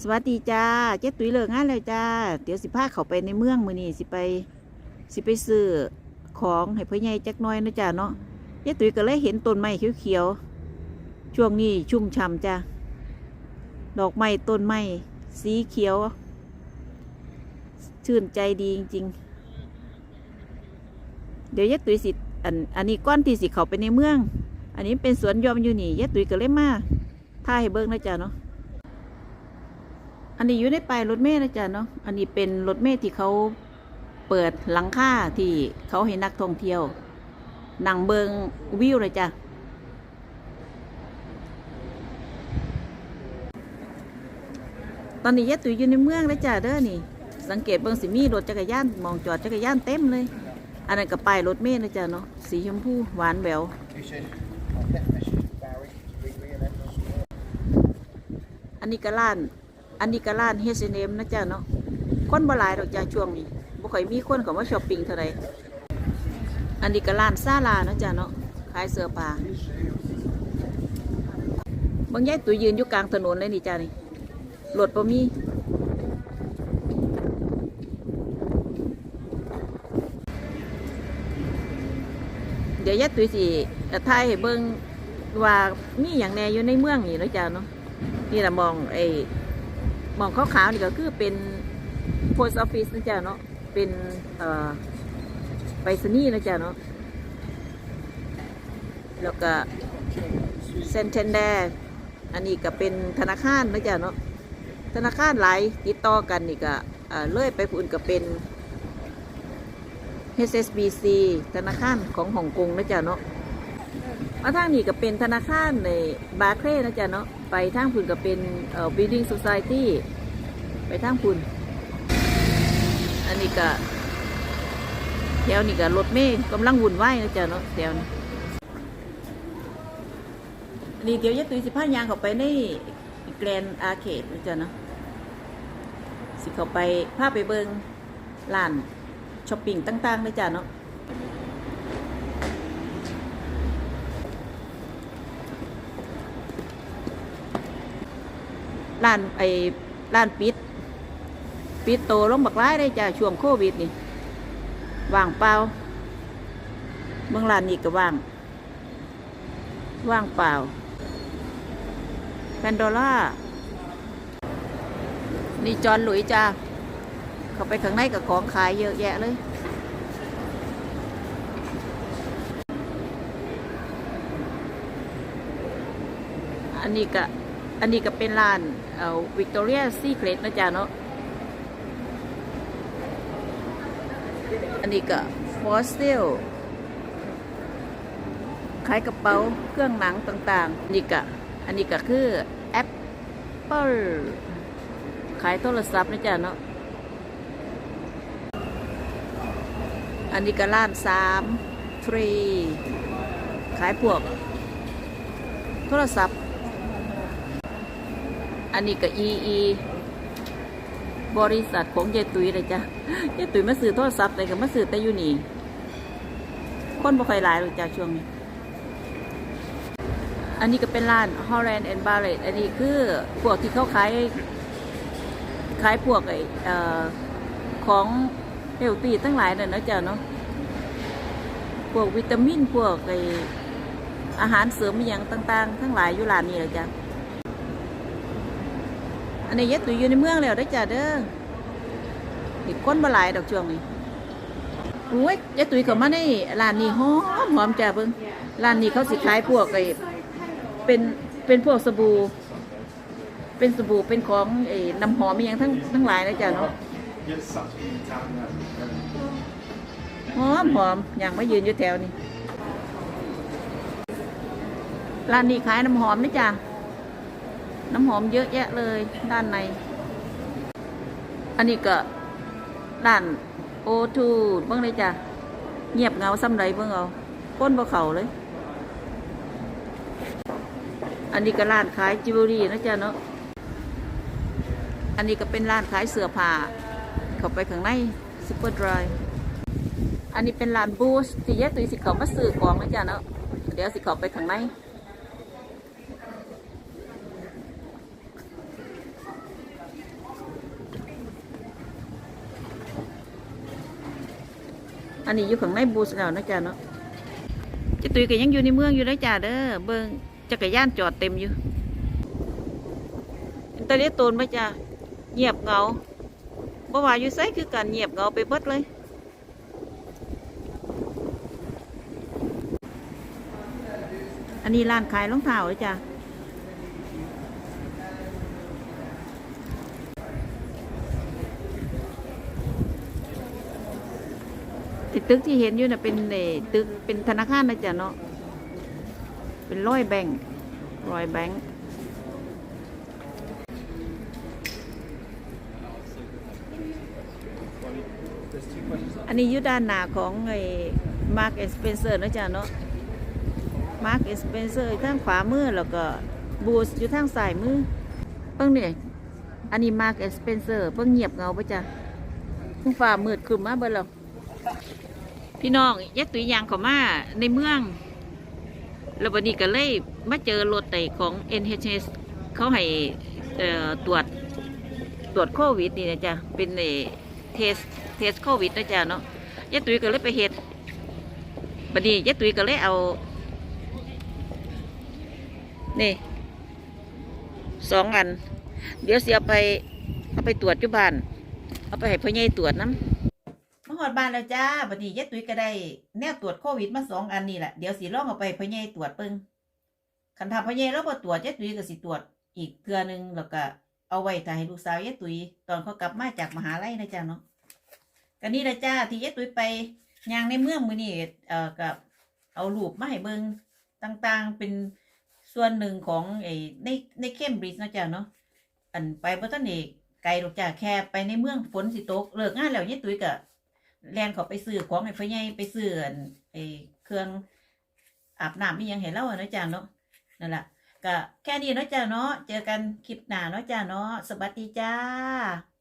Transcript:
สวัสดีจ้า เจ๊ตุ้ยเลิกงานแล้วจ้า เดี๋ยวสิพาเขาไปในเมืองมือนี้สิไป สิไปซื้อของให้พ่อใหญ่จักน้อยนะจ้าเนาะ เจ๊ตุ้ยก็เลยเห็นต้นไม้เขียวๆ ช่วงนี้ชุ่มฉ่ำจ้า ดอกไม้ต้นไม้สีเขียว ชื่นใจดีจริงๆ เดี๋ยวเจ๊ตุ้ยสิอันอันนี้ก้อนที่สิเขาไปในเมือง อันนี้เป็นสวนยอมอยู่นี่ เจ๊ตุ้ยก็เลยมาถ่ายให้เบิ่งนะจ้าเนาะ นนี้อยู่ในป้ายรถเมล์นะจ๊ะเนาะ อันนี้เป็นรถเมล์ที่เขาเปิดหลังคาที่เขาให้นักท่องเที่ยว นั่งเบิงวิวเลยจ้ะ ตอนนี้ยะตุยอยู่ในเมืองแล้วจ้ะเด้อนี่ สังเกตเบิงสิมีรถจักรยานมองจอดจักรยานเต็มเลย อันนั้นก็ป้ายรถเมล์นะจ๊ะเนาะ สีชมพูหวานแหววอันนี้ก็ร้าน อันนี้ก็ร้าน H&M นมนะจ๊ะเนาะคนบ่หลายดอกจ้าช่วงนี้บ่ค่อยมีคนเข้ามาช้อปปิ้งเท่าไหร่อันนี้ก็ร้านซาลานะจ๊ะเนาะขายเสื้อผ้าบางยายตุยยืนอยู่กลางถนนเลยนี่จ้านี่รถบ่มีเดี๋ยวยายตุยสิถ่ายให้เบิ่งว่ามีอย่างแน่อยู่ในเมืองนี่นะจ้าเนาะนี่ละมองไอ้ มองขาวๆนี่ก็คือเป็น post office นะจ๊ะเนาะเป็นเอ่อไปรษณีย์นะจ๊ะเนาะแล้วก็เซนเทนแดอันนี้ก็เป็นธนาคารนะจ๊ะเนาะธนาคารหลายติดต่อกันนี่ก็เอ่อเลื่อยไปพุ่นก็เป็น HSBC ธนาคารของฮ่องกงนะจ๊ะเนาะ มาทางนี้ก็เป็นธนาคารในบาร์เครนะจ๊ะเนาะไปทางพุ่นก็เป็นเอ่อ building society ไปทางพุ่นอันนี้ก็แถวนี้ก็รถเมย์กำลังวุ่นวายนะจ๊ะเนาะแถวนี้นนี้เดี๋ยวยะตุยสิพายางเข้าไปในแกรนอาร์เคดนะจ๊ะเนาะสิเข้าไปพาไปเบิงร้านช้อปปิ้งต่างๆนะจ๊ะเนาะ ร้านไอ้ร้านปิด ปิดโตลงบักร้ายได้จ้ะช่วงโควิดนี่ว่างเปล่าเมืองร้านนี้ก็ว่าง ว่างเปล่าแพนโดล่านี่จอนหลุยจ้าเข้าไปข้างในกับของขายเยอะแยะเลย อันนี้ก็อันนี้ก็เป็นร้าน เออวิกตอเรียซีเครตนะจ๊ะเนาะ อันนี้ก็ฟอสซิลขายกระเป๋าเครื่องหนังต่างๆ นี่ก็อันนี้ก็คือแอปเปิลขายโทรศัพท์นะจ๊ะเนาะ อันนี้ก็ร้านสามทรีขายพวก โทรศัพท์ อันนี้ก็อีอีบริษัทของยายตุยเลยจ้ะยายตุยมาซื้อโทรศัพท์เลยก็มาซื้อแต่อยู่นี่ คนบ่ค่อยหลายหรอกจ้ะช่วงนี้ อันนี้ก็เป็นร้าน Holland and Barrett อันนี้คือพวกที่เขาขายขายพวกไออของเฮลตี้ทั้งหลายนั่นนะจ้ะเนาะพวกวิตามินพวกไออาหารเสริมอย่างต่าง ๆ ทั้งหลายอยู่ร้านนี้เลยจ้ะ นนี้ยัดตุยอยู่ในเมืองแล้วได้จ้ะเด้ออีกคนบ่หลายดอกช่วงนี้โอ้ยยัดตุยเข้ามาในร้านนี้หอมหอมจ้ะเบิ่งร้านนี้เขาสิขายพวกไอ้เป็นเป็นพวกสบู่เป็นสบู่เป็นของไอ้น้ำหอมมีอย่างทั้งทั้งหลายนะจ้ะเนาะหอมหอมอย่างไมายืนอยู่แถวนี้ร้านนี้ขายน้ำหอมนะจ้ะ น้ำหอมเยอะแยะเลยด้านใน อันนี้ก็ด้านโอทูเบิ่งเลยจ้ะ เงียบเงาซ้ำไรเบิ่งเอาก้นบ่เข่าเลย อันนี้ก็ร้านขายจิวเวลรี่นะจ๊ะเนาะ อันนี้ก็เป็นร้านขายเสื้อผ้า เข้าไปข้างในซุปเปอร์ดรายอันนี้เป็นร้านบูสที่แยกตัวสิเขามาซื้อของนะจ๊ะเนาะ เดี๋ยวสิเขาไปข้างใน อันนี้อยู่ข้างในบูสแล้วนะจ๊ะเนาะเจะตุยก็ยังอยู่ในเมืองอยู่นะจ๊ะเด้อเบิ่งจักรยานจอดเต็มอยู่อินเตอร์เน็ตโตนไหมจ๊ะเงียบเหงาบ่ว่าอยู่ไสคือการเงียบเหงาไปเบิดเลยอันนี้ร้านขายรองเท้าเลยจ้ะ ที่ตึกที่เห็นอยู่น่ะเป็นเอตึกเป็นธนาคารนะจ๊ะเนาะเป็นร้อยแบงค์ร้อยแบงค์อันนี้อยู่ด้านหน้าของไอ้มาร์กเอสเปนเซอร์นะจ๊ะเนาะมาร์กเอสเปนเซอร์ทางขวามือแล้วก็บูสอยู่ทางซ้ายมือเบิ่งนี่อันนี้มาร์กเอสเปนเซอร์เบิ่งเงียบเงาปะจ๊ะเพิ่งฟ้ามืดครึมมาเบิ่งแล้ว พี่น้องยัดตุยยางเขามาในเมืองแล้ววันนี้ก็เลยมาเจอรถไต่ของ NHS เขาให้ตรวจตรวจโควิดนี่นะจ๊ะ เป็นเอเทสเทสโควิดนะจ๊ะเนาะยัดตุยก็เลยไปเฮ็ดบัดนี้ยัดตุยก็เลยเอานี่สองอัน เดี๋ยวเสียไปเอาไปตรวจที่บ้าน เอาไปให้พ่อใหญ่ตรวจน้ำ อดบ้านแล้วจ้าบัดนี้ยายตุ้ยก็ได้แนวตรวจโควิดมาสองอันนี่แหละเดี๋ยวสิลองเอาไปพ่อใหญ่ตรวจเบิ่งคันถ้าพ่อใหญ่เราบ่ตรวจยายตุ้ยก็สิตรวจอีกเทื่อหนึงแล้วก็เอาไว้ถ่ายให้ลูกสาวยายตุ้ยตอนเขากลับมาจากมหาลัยนะจ้าเนาะก็นี่ละจ้าที่ยายตุ้ยไปย่างในเมืองมือนี้เอ่อกับเอารูปมาให้เบิ่งต่างๆเป็นส่วนหนึ่งของไอ้ในในเคมบริดจ์นะจ้าเนาะอันไปบ่ทันได้ไกลดอกจ้าแค่ไปในเมืองฝนสิตกเลิกงานแล้วยายตุ้ยก็ แลนเขาไปซื้อของไอ้พ่อใหญ่ไปซื้อไอ้เครื่องอาบน้ำมียังเห็นแล้วอะเนาะจ้าเนาะนั่นแหละก็แค่นี้เนาะจ้าเนาะเจอกันคลิปหน้าเนาะจ้าเนาะสวัสดีจ้า